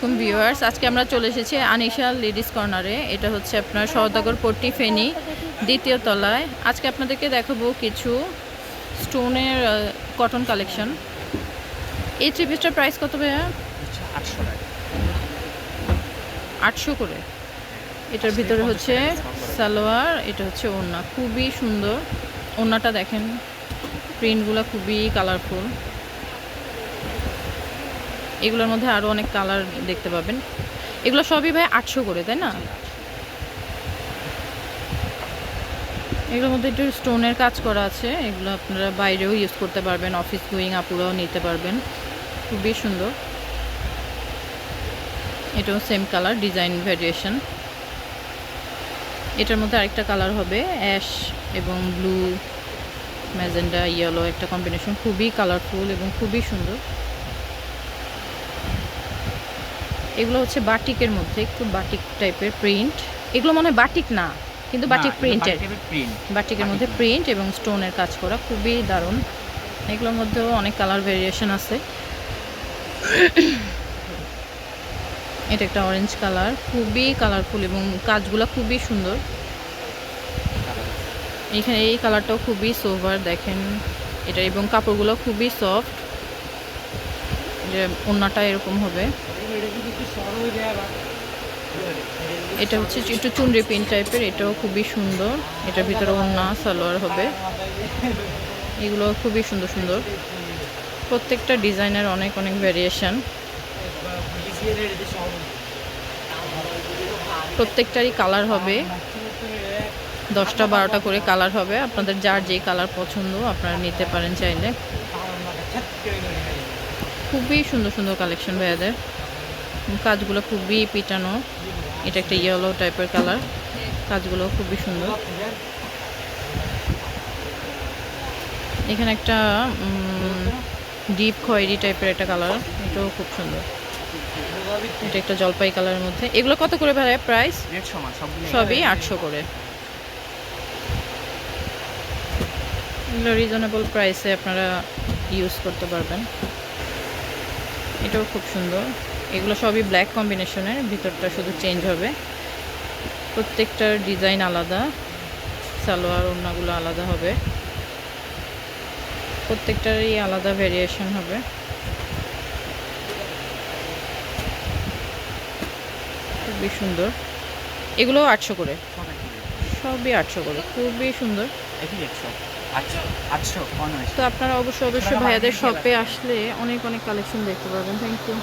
আসসালামাইকুম ভিউয়ার্স আজকে আমরা চলে এসেছি আনিশা লেডিস কর্নারে এটা হচ্ছে আপনার সওদাগর পট্টি ফেনি দ্বিতীয় তলায়। আজকে আপনাদেরকে দেখাবো কিছু স্টোনের কটন কালেকশন এই থ্রি পিসটার প্রাইস কত ভাইয়া? আটশো আটশো করে। এটার ভিতরে হচ্ছে সালোয়ার এটা হচ্ছে ওড়না। খুবই সুন্দর। ওড়নাটা দেখেন প্রিন্টগুলো খুবই কালারফুল এগুলোর মধ্যে আরও অনেক কালার দেখতে পাবেন। এগুলো সবই ভাই আটশো করে, তাই না? এগুলোর মধ্যে একটু স্টোনের কাজ করা আছে। এগুলো আপনারা বাইরেও ইউজ করতে পারবেন অফিস গোয়িং আপুরাও নিতে পারবেন। খুবই সুন্দর। এটাও সেম কালার ডিজাইন ভ্যারিয়েশন এটার মধ্যে আরেকটা কালার হবে অ্যাশ এবং ব্লু ম্যাজেন্ডা ইয়েলো একটা কম্বিনেশন খুবই কালারফুল এবং খুবই সুন্দর। এগুলো হচ্ছে বাটিকের মধ্যে একটু বাটিক টাইপের প্রিন্ট এগুলো মনে হয় বাটিক না কিন্তু বাটিক প্রিন্টের বাটিকের মধ্যে প্রিন্ট এবং স্টোনের কাজ করা খুবই দারুণ। এগুলোর মধ্যেও অনেক কালার ভেরিয়েশন আছে। এটা একটা অরেঞ্জ কালার খুবই কালারফুল এবং কাজগুলো খুবই সুন্দর। এখানে এই কালারটাও খুবই সোভার দেখেন। এটা এবং কাপড়গুলো খুবই সফট যে ওড়নাটা এরকম হবে। এটা হচ্ছে একটু চুনরি পিন টাইপের, এটাও খুবই সুন্দর। এটার ভিতরে ওড়না, সালোয়ার হবে। এগুলো খুবই সুন্দর সুন্দর। প্রত্যেকটা ডিজাইনের অনেক অনেক ভ্যারিয়েশন প্রত্যেকটারই কালার হবে। দশটা, বারোটা করে কালার হবে। আপনাদের যার যেই কালার পছন্দ, আপনারা নিতে পারেন চাইলে। খুবই সুন্দর সুন্দর কালেকশন ভাইয়াদের। কাজগুলো খুবই পিটানো। এটা একটা ইয়েলো টাইপের কালার কাজগুলো খুবই সুন্দর। এখানে একটা ডিপ খয়েরি টাইপের একটা কালার এটাও খুব সুন্দর। এটা একটা জলপাই কালারের মধ্যে। এগুলো কত করে ভাই প্রাইস সবই আটশো করে। এগুলো রিজনেবল প্রাইসে আপনারা ইউজ করতে পারবেন। এটাও খুব সুন্দর। এগুলো সবই ব্ল্যাক কম্বিনেশনের ভিতরটা শুধু চেঞ্জ হবে। প্রত্যেকটার ডিজাইন আলাদা, সালোয়ার ওড়নাগুলো আলাদা হবে। প্রত্যেকটারই আলাদা ভেরিয়েশন হবে। খুবই সুন্দর। এগুলো আটশো করে। সবই আটশো করে, খুবই সুন্দর। তো আপনারা অবশ্যই অবশ্যই ভাইয়াদের শপে আসলে অনেক অনেক কালেকশন দেখতে পাবেন। Thank you